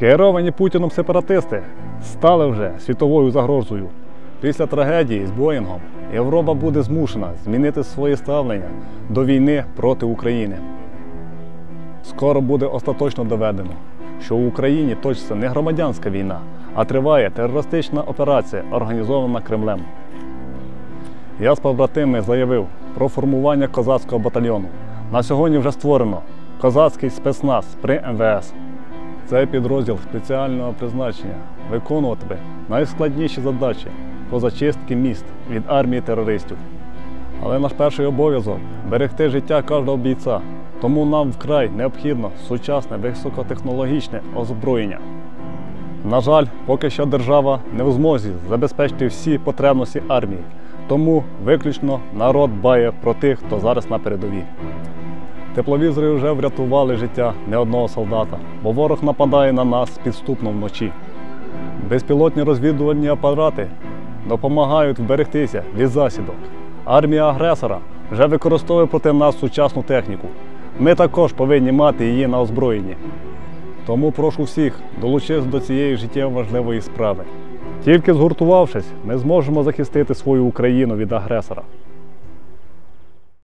Керовані Путіном сепаратисти стали вже світовою загрозою. Після трагедії з Боїнгом Європа буде змушена змінити своє ставлення до війни проти України. Скоро буде остаточно доведено, що в Україні точиться не громадянська війна, а триває терористична операція, організована Кремлем. Я з побратими заявив про формування козацького батальйону. На сьогодні вже створено козацький спецназ при МВС. Цей підрозділ спеціального призначення виконуватиме найскладніші задачі по зачистки міст від армії терористів. Але наш перший обов'язок берегти життя кожного бійця. Тому нам вкрай необхідно сучасне високотехнологічне озброєння. На жаль, поки що держава не в змозі забезпечити всі потребності армії, тому виключно народ дбає про тих, хто зараз на передовій. Тепловізори вже врятували життя не одного солдата, бо ворог нападає на нас підступно вночі. Безпілотні розвідувальні апарати допомагають вберегтися від засідок. Армія агресора вже використовує проти нас сучасну техніку. Ми також повинні мати її на озброєнні. Тому прошу всіх долучитися до цієї життєво важливої справи. Тільки згуртувавшись, ми зможемо захистити свою Україну від агресора.